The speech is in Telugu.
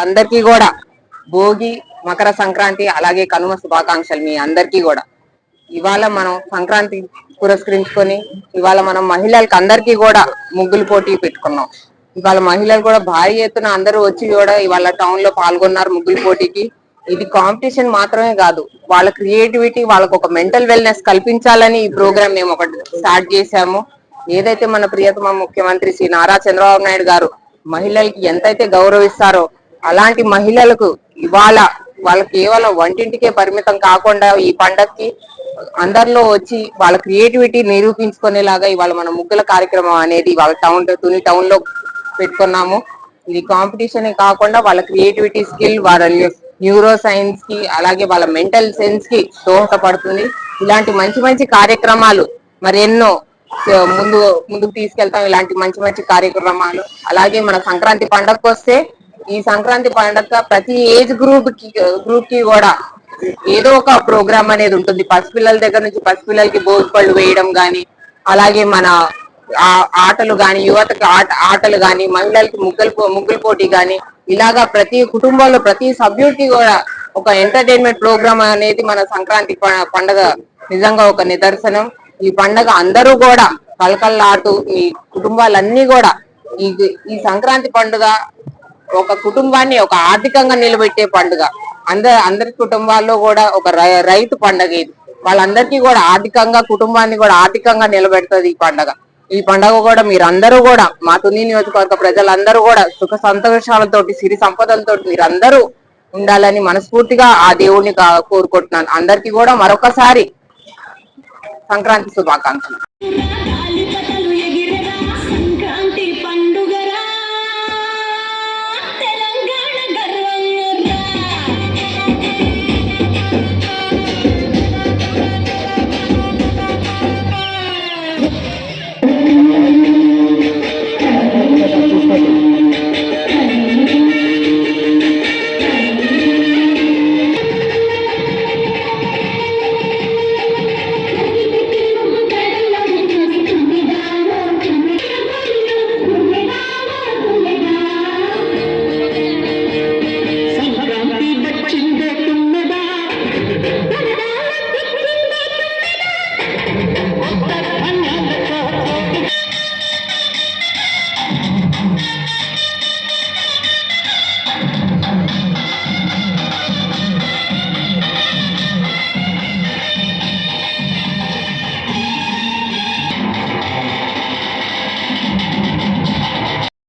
వాళ్ళందరికీ కూడా భోగి మకర సంక్రాంతి అలాగే కనుమ శుభాకాంక్షలు మీ అందరికీ కూడా. ఇవాళ మనం సంక్రాంతి పురస్కరించుకొని ఇవాళ మనం మహిళలకు అందరికీ కూడా ముగ్గులు పోటీ పెట్టుకున్నాం. ఇవాళ మహిళలు కూడా భారీ ఎత్తున అందరూ వచ్చి కూడా ఇవాళ టౌన్లో పాల్గొన్నారు ముగ్గుల పోటీకి. ఇది కాంపిటీషన్ మాత్రమే కాదు వాళ్ళ క్రియేటివిటీ వాళ్ళకు ఒక మెంటల్ వెల్నెస్ కల్పించాలని ఈ ప్రోగ్రామ్ మేము ఒకటి స్టార్ట్ చేశాము. ఏదైతే మన ప్రియతమ ముఖ్యమంత్రి శ్రీ నారా చంద్రబాబు నాయుడు గారు మహిళలకి ఎంతైతే గౌరవిస్తారో అలాంటి మహిళలకు ఇవాళ వాళ్ళ కేవలం వంటింటికే పరిమితం కాకుండా ఈ పండక్కి అందరిలో వచ్చి వాళ్ళ క్రియేటివిటీ నిరూపించుకునేలాగా ఇవాళ మన ముగ్గుల కార్యక్రమం అనేది వాళ్ళ టౌన్ తుని టౌన్లో పెట్టుకున్నాము. ఇది కాంపిటీషన్ కాకుండా వాళ్ళ క్రియేటివిటీ స్కిల్ వాళ్ళ న్యూరో సైన్స్కి అలాగే వాళ్ళ మెంటల్ సెన్స్కి దోహదపడుతుంది. ఇలాంటి మంచి మంచి కార్యక్రమాలు మరి ఎన్నో ముందు ముందుకు తీసుకెళ్తాం. ఇలాంటి మంచి మంచి కార్యక్రమాలు. అలాగే మన సంక్రాంతి పండగకు వస్తే ఈ సంక్రాంతి పండగ ప్రతి ఏజ్ గ్రూప్కి గ్రూప్కి కూడా ఏదో ఒక ప్రోగ్రామ్ అనేది ఉంటుంది. పసిపిల్లల దగ్గర నుంచి పసిపిల్లలకి భోగి పళ్ళు వేయడం గాని అలాగే మన ఆ- ఆటలు గాని యువతకి ఆట ఆటలు గాని మహిళలకి ముగ్గులు ముగ్గుల పోటీ గాని ఇలాగా ప్రతి కుటుంబంలో ప్రతి సభ్యుడికి కూడా ఒక ఎంటర్టైన్మెంట్ ప్రోగ్రామ్ అనేది మన సంక్రాంతి ప- పండగ నిజంగా ఒక నిదర్శనం. ఈ పండగ అందరూ కూడా కలకల్లాడుతూ ఈ కుటుంబాలన్నీ కూడా ఈ ఈ సంక్రాంతి పండుగ ఒక కుటుంబాన్ని ఒక ఆర్థికంగా నిలబెట్టే పండుగ. అందరి అందరి కుటుంబాల్లో కూడా ఒక రైతు పండుగ ఇది. వాళ్ళందరికీ కూడా ఆర్థికంగా కుటుంబాన్ని కూడా ఆర్థికంగా నిలబెడుతుంది ఈ పండుగ. ఈ పండుగ కూడా మీరందరూ కూడా మా తుని నియోజకవర్గ ప్రజలందరూ కూడా సుఖ సంతోషాలతోటి సిరి సంపదలతో మీరందరూ ఉండాలని మనస్ఫూర్తిగా ఆ దేవుణ్ణి కోరుకుంటున్నాను. అందరికీ కూడా మరొకసారి సంక్రాంతి శుభాకాంక్షలు.